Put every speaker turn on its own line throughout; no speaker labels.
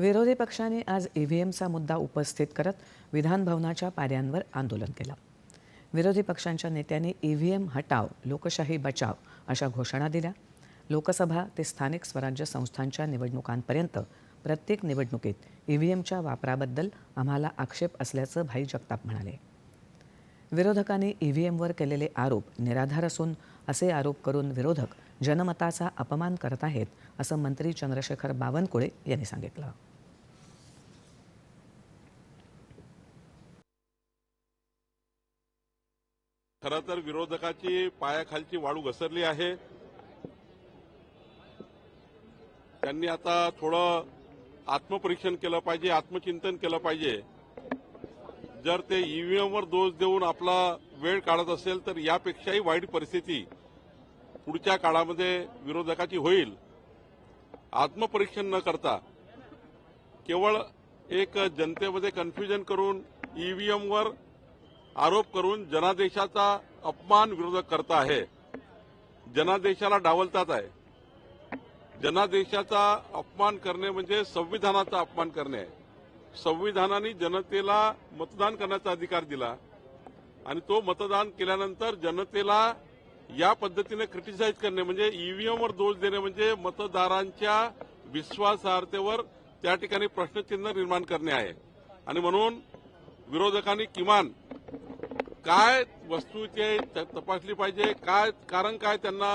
विरोधी पक्षांनी आज ईव्हीएमचा मुद्दा उपस्थित करत विधानभवनाच्या पाऱ्यांवर आंदोलन केलं. विरोधी पक्षांच्या नेत्यांनी ईव्हीएम हटाव लोकशाही बचाव अशा घोषणा दिल्या. लोकसभा ते स्थानिक स्वराज्य संस्थांच्या निवडणुकांपर्यंत प्रत्येक निवडणुकीत ईव्हीएमच्या वापराबद्दल आम्हाला आक्षेप असल्याचं भाई जगताप म्हणाले. विरोधकांनी ईव्हीएमवर केलेले आरोप निराधार असून असे आरोप करून विरोधक जनमताचा अपमान करत आहेत असं मंत्री चंद्रशेखर बावनकुळे यांनी सांगितलं.
खर तर विरोधकाची पायाखालची वाळू घसरली आहे. त्यांनी आता थोडं आत्मपरीक्षण केलं पाहिजे आत्मचिंतन केलं पाहिजे. जर ते ईव्हीएमवर दोष देऊन आपला वेळ काढत असेल तर यापेक्षाही वाईट परिस्थिती पुढच्या काळामध्ये विरोधकाची होईल आत्मपरीक्षण न करता केवळ एक जनतेमध्ये कन्फ्युजन करून ईव्हीएमवर आरोप करून जनादेशाचा अपमान विरोधक करता आहे. जनादेशाला डावलतात आहे. जनादेशाचा अपमान करणे म्हणजे संविधानाचा अपमान करणे. आहे संविधानाने जनतेला मतदान करण्याचा अधिकार दिला आणि तो मतदान केल्यानंतर जनतेला या पद्धतीने क्रिटिसाइज करणे म्हणजे ईव्हीएमवर दोष देणे म्हणजे मतदारांच्या विश्वासार्हतेवर त्या ठिकाणी प्रश्नचिन्ह निर्माण करणे आहे. आणि म्हणून विरोधकांनी किमान काय वस्तूचे तपासली पाहिजे काय कारण काय त्यांना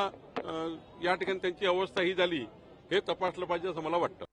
या ठिकाणी त्यांची अवस्था ही झाली हे तपासलं पाहिजे असं मला वाटतं.